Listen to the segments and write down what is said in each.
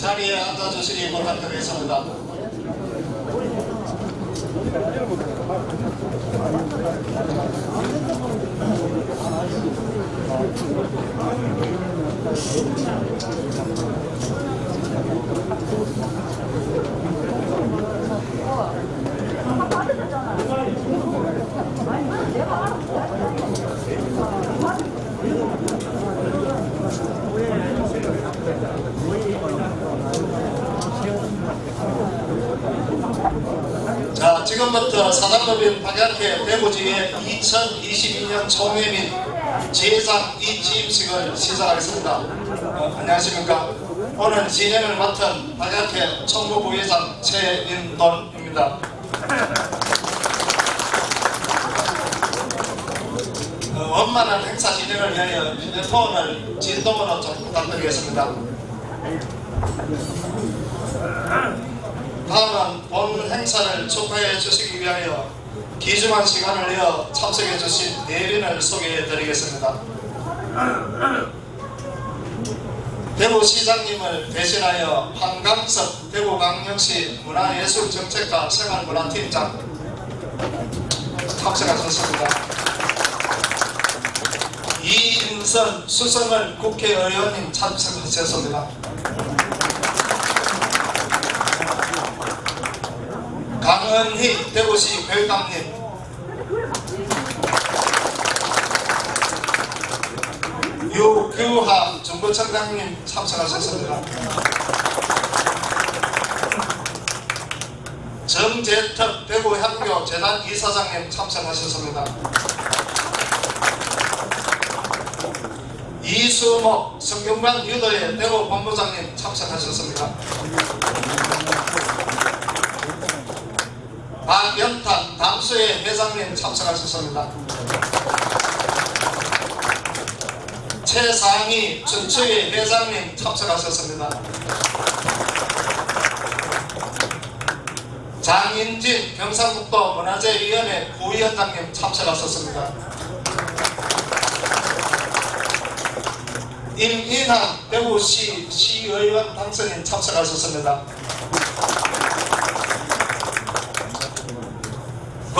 자리에 앉아 주시기 부탁드리겠습니다. 자, 지금부터 사단법인 박약회 대구지의 2022년 총회 및 제상 이취임식을 시작하겠습니다. 어, 안녕하십니까. 오늘 진행을 맡은 박약회 총무부회장 최인돈입니다. 어, 원만한 행사 진행을 위하여 휴대폰을 진동으로 좀 부탁드리겠습니다. 다음은 본 행사를 축하해 주시기 위하여 귀중한 시간을 내어 참석해 주신 내빈을 소개해 드리겠습니다. 대구 시장님을 대신하여 한강석 대구광역시 문화예술정책과 생활문화팀장 참석하셨습니다. 이인선 수성을 국회의원님 참석하셨습니다. 강은희 대구시 교육감님 유규하 정부청장님 참석하셨습니다. 정재특 대구향교 재단 이사장님 참석하셨습니다. 이수목 성균관 유도회 대구 본부장님 참석하셨습니다. 박연탄 담수회 회장님 참석하셨습니다. 최상희 춘추회 회장님 참석하셨습니다. 장인진 경상북도 문화재위원회 부위원장님 참석하셨습니다. 임인환 대구시 시의원 당선인 참석하셨습니다.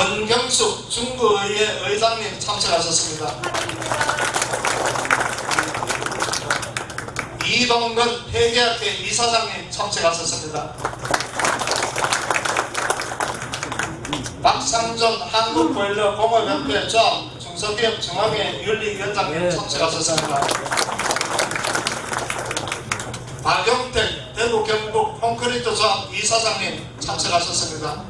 권경숙 중구의회 의장님 참석하셨습니다. 이동근 회계학회 이사장님 참석하셨습니다. 박상준 한국보일러 공업협회 조합 중소기업 중앙회 윤리위원장님 참석하셨습니다. 박용택 대구 경북 콘크리트 조합 이사장님 참석하셨습니다.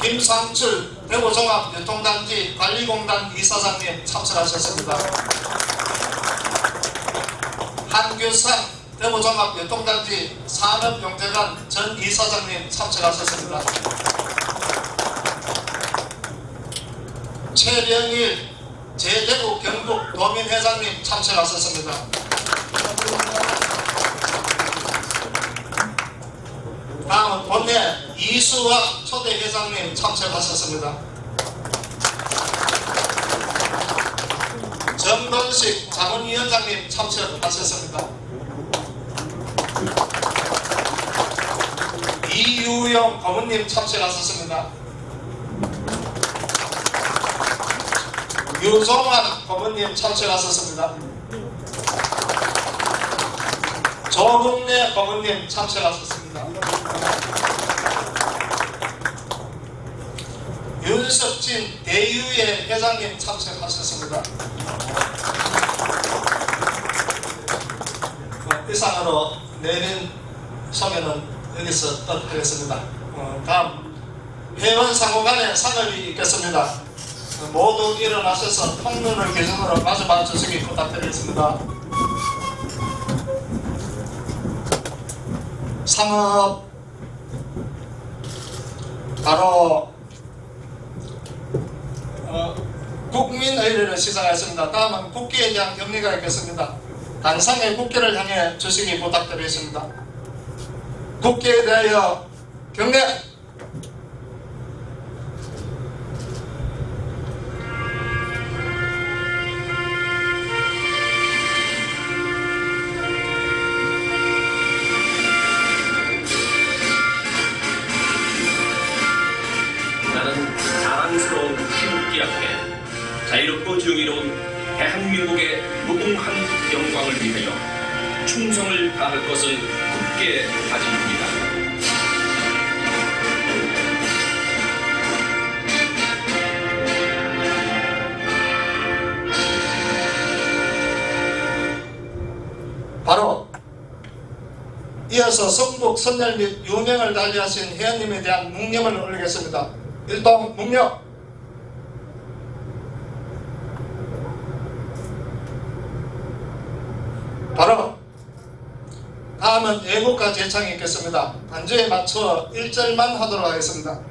김상출 대구종합유통단지 관리공단 이사장님 참석하셨습니다. 한규상 대구종합유통단지 산업용재관 전 이사장님 참석하셨습니다. 최령일 제대구 경북 도민회장님 참석하셨습니다. 다음은 본회 이수학 초대 회장님 참석하셨습니다. 정건식 자문위원장님 참석하셨습니다. 이유영 고문님 참석하셨습니다. 유종환 고문님 참석하셨습니다. 조국래 고문님 참석하셨습니다. 윤석진 대유의 회장님 참석하셨습니다. 어, 이상으로 내린 소개는 여기서 끝하겠습니다. 어, 다음 회원 상호간의 상을 있겠습니다. 어, 모두 일어나셔서 통론을 기준으로 마주봐 주시기 부탁드리겠습니다. 상업 바로 어, 국민 의례를 시작하겠습니다. 다음은 국기에 대한 격리가 있겠습니다. 단상의 국기를 향해 주시기 부탁드리겠습니다. 국기에 대하여 경례! 대한민국의 무궁한 영광을 위하여 충성을 다할 것을 굳게 다짐합니다. 바로 이어서 성북 선열 및 유명을 달리하신 회원님에 대한 묵념을 올리겠습니다. 일동 묵념 바로 다음은 애국가 제창이 있겠습니다. 반주에 맞춰 1절만 하도록 하겠습니다.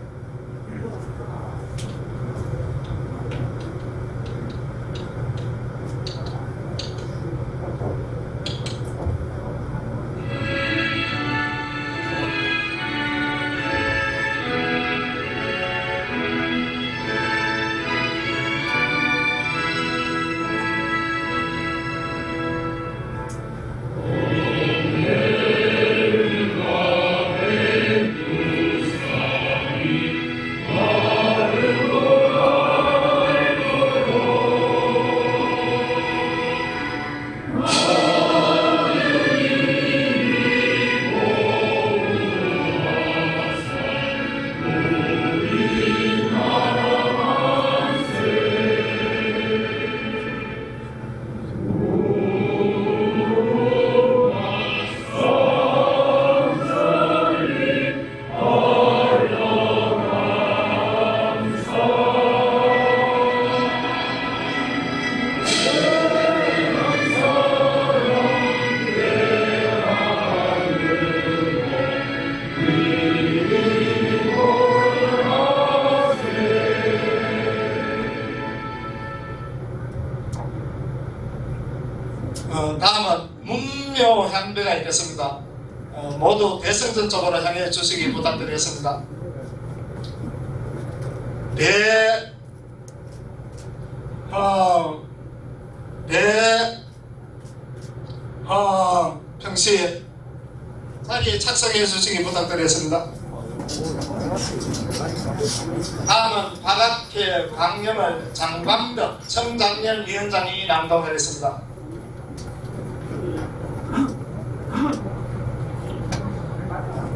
어, 다음은 문묘 향배가 있겠습니다. 어, 모두 대승전 쪽으로 향해 주시기 부탁드리겠습니다. 배, 어, 배, 어, 평시 자기 착석해 주시기 부탁드리겠습니다. 다음은 바닥회 광염을 장광덕 청장년 위원장이 낭독하겠습니다.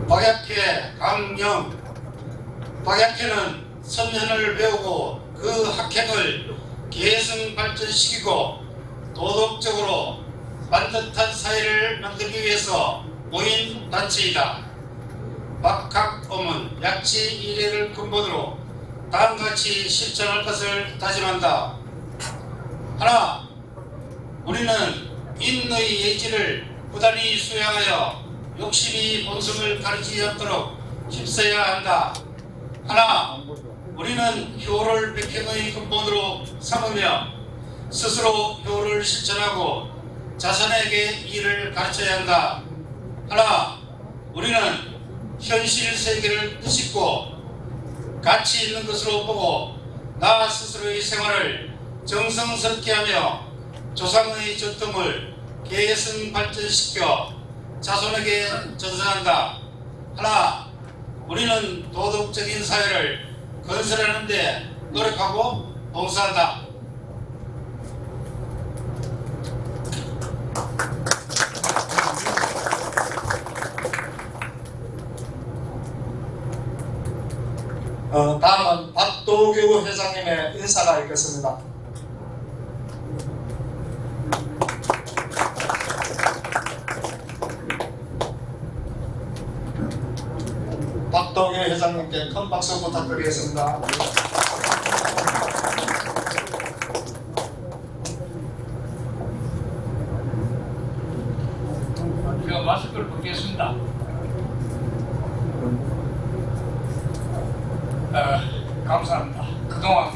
박약회 강령 박약회는 선현을 배우고 그 학획을 계승 발전시키고 도덕적으로 반듯한 사회를 만들기 위해서 모인 단체이다. 박학엄은 약치 이례를 근본으로 다음같이 실천할 것을 다짐한다. 하나, 우리는 인의 예지를 부단히 수양하여 욕심이 본성을 가리지 않도록 힘써야 한다. 하나, 우리는 효를 백행의 근본으로 삼으며 스스로 효를 실천하고 자선에게 일을 가르쳐야 한다. 하나, 우리는 현실 세계를 뜻있고 가치 있는 것으로 보고 나 스스로의 생활을 정성스럽게 하며 조상의 전통을 계승 발전시켜 자손에게 전선한다. 하나, 우리는 도덕적인 사회를 건설하는데 노력하고 봉사한다. 어, 다음은 박도규 회장님의 인사가 있겠습니다. 박도규 회장님께 큰 박수 부탁드리겠습니다. 제가 마스크를 벗겠습니다. 어, 감사합니다. 그동안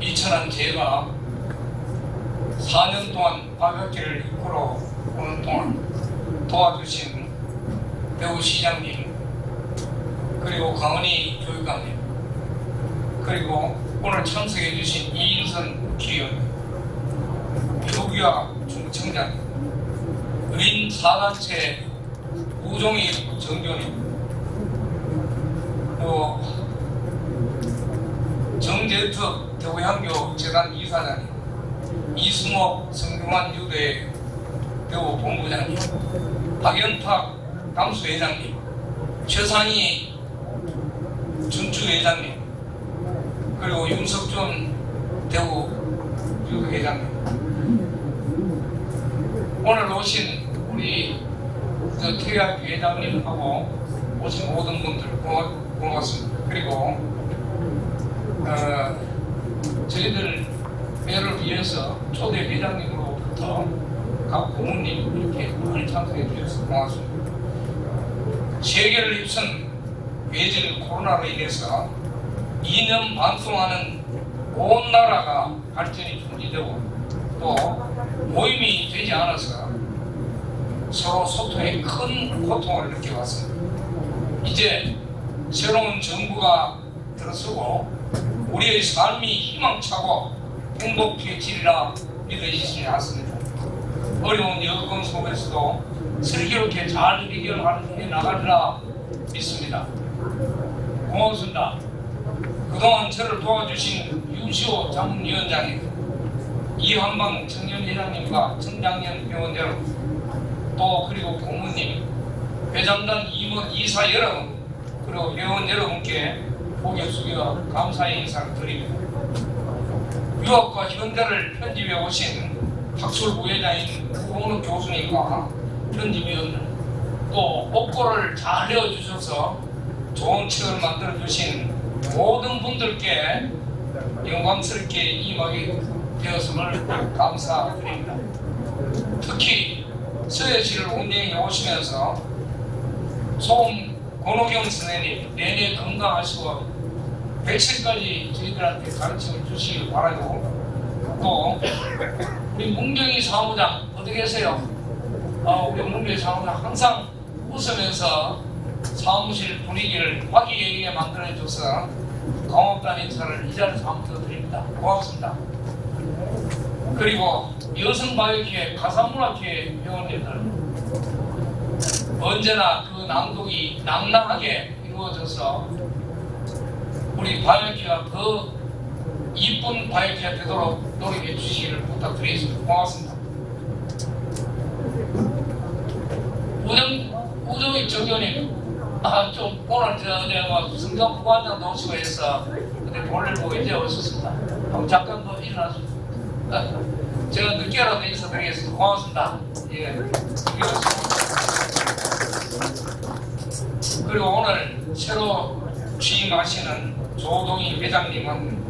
이천한 제가 4년 동안 박학기를 이끌어 오는 동안 도와주신 배우 시장님 그리고 강은희 교육감님 그리고 오늘 참석해 주신 이인선 기의원 유기와 중청장님 의인 사단체 우종희 정교님 또 정재특 대구향교 재단 이사장님 이승호 성균관 유대 배우 본부장님, 박연탁 감수회장님, 최상희 준추 회장님, 그리고 윤석준 대구 유회장님. 오늘 오신 우리 저 TR 회장님하고 오신 모든 분들 고마, 고맙습니다. 그리고 어, 저희들 회를 위해서 초대 회장님으로부터 각 고문님 이렇게 많이 참석해 주셔서 고맙습니다. 세계를 휩쓴 외질 코로나로 인해서 2년 반 동안은 온 나라가 발전이 중지되고 또 모임이 되지 않아서 서로 소통에 큰 고통을 느껴왔습니다. 이제 새로운 정부가 들어서고 우리의 삶이 희망차고 행복해지리라 믿어지지 않습니다. 어려운 여건 속에서도 슬기롭게 잘 해결해 나가리라 믿습니다. 고맙습니다. 그동안 저를 도와주신 유시호 자문위원장님, 이한방 청년회장님과 청장년 회원 여러분, 또 그리고 고모님, 회장단 임원 이사 여러분, 그리고 회원 여러분께 고개 숙여 감사의 인사를 드립니다. 유학과 현대를 편집해 오신 학술 부회장인 구홍록 교수님과 편집위원들, 또 옥고를 잘 내어주셔서 좋은 책을 만들어 주신 모든 분들께 영광스럽게 임하게 되었음을 감사드립니다. 특히 서예시를 운영해 오시면서 소음 권호경 선생님 내내 건강하시고 백세까지 저희들한테 가르침을 주시길 바라고 또 우리 문경희 사무장 어디 계세요? 아, 우리 문경희 사무장 항상 웃으면서 사무실 분위기를 화기애애하게 만들어줘서 고맙다는 인사를 이 자리에서 한번 더 드립니다. 고맙습니다. 그리고 여성바이오회 가사문학회 회원님들 언제나 그 낭독이 낭낭하게 이루어져서 우리 바이오회가 더 이쁜 바이오회가 되도록 노력해 주시기를 부탁드리겠습니다. 고맙습니다. 우정, 우정이 정교님, 아, 좀 오늘 저 내가 승강 부관장 나오시고 해서 근데 볼일 보고 이제 오셨습니다. 한번 잠깐 더 일어나시죠. 아, 제가 늦게라도 인사드리겠습니다. 고맙습니다. 예. 그리고 오늘 새로 취임하시는 조동희 회장님은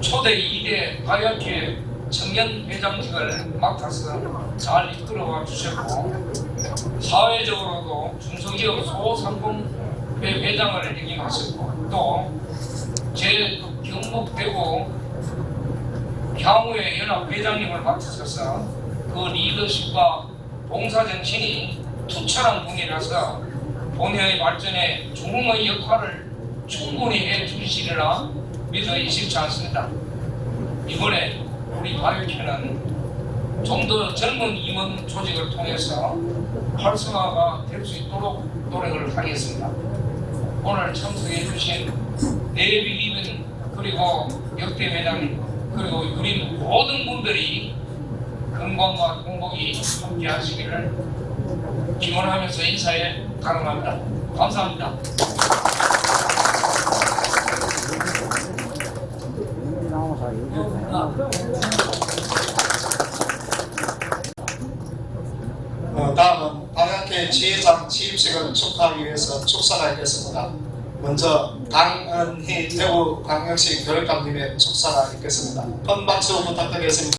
초대 2대 가요회 청년 회장직을 맡아서 잘 이끌어와 주셨고 사회적으로도 중소기업 소상공회 회장을 역임하셨고 또 제 경북대구 향후의 연합 회장님을 맡으셔서 그 리더십과 봉사정신이 투철한 분이라서 본회의 발전에 중흥의 역할을 충분히 해 주시리라 믿어 의심치 않습니다. 이번에 우리 바이오회는 좀 더 젊은 임원 조직을 통해서 활성화가 될 수 있도록 노력을 하겠습니다. 오늘 참석해 주신 네비리빈 그리고 역대 회장님 그리고 우리 모든 분들이 건강과 행복이 함께 하시기를 기원하면서 인사에 가능합니다. 감사합니다. 어, 다음은 방학회 지회장 취임식을 축하하기 위해서 축사가 있겠습니다. 먼저 강은희 대구 광역시 교육감님의 축사가 있겠습니다. 큰 박수 부탁드리겠습니다.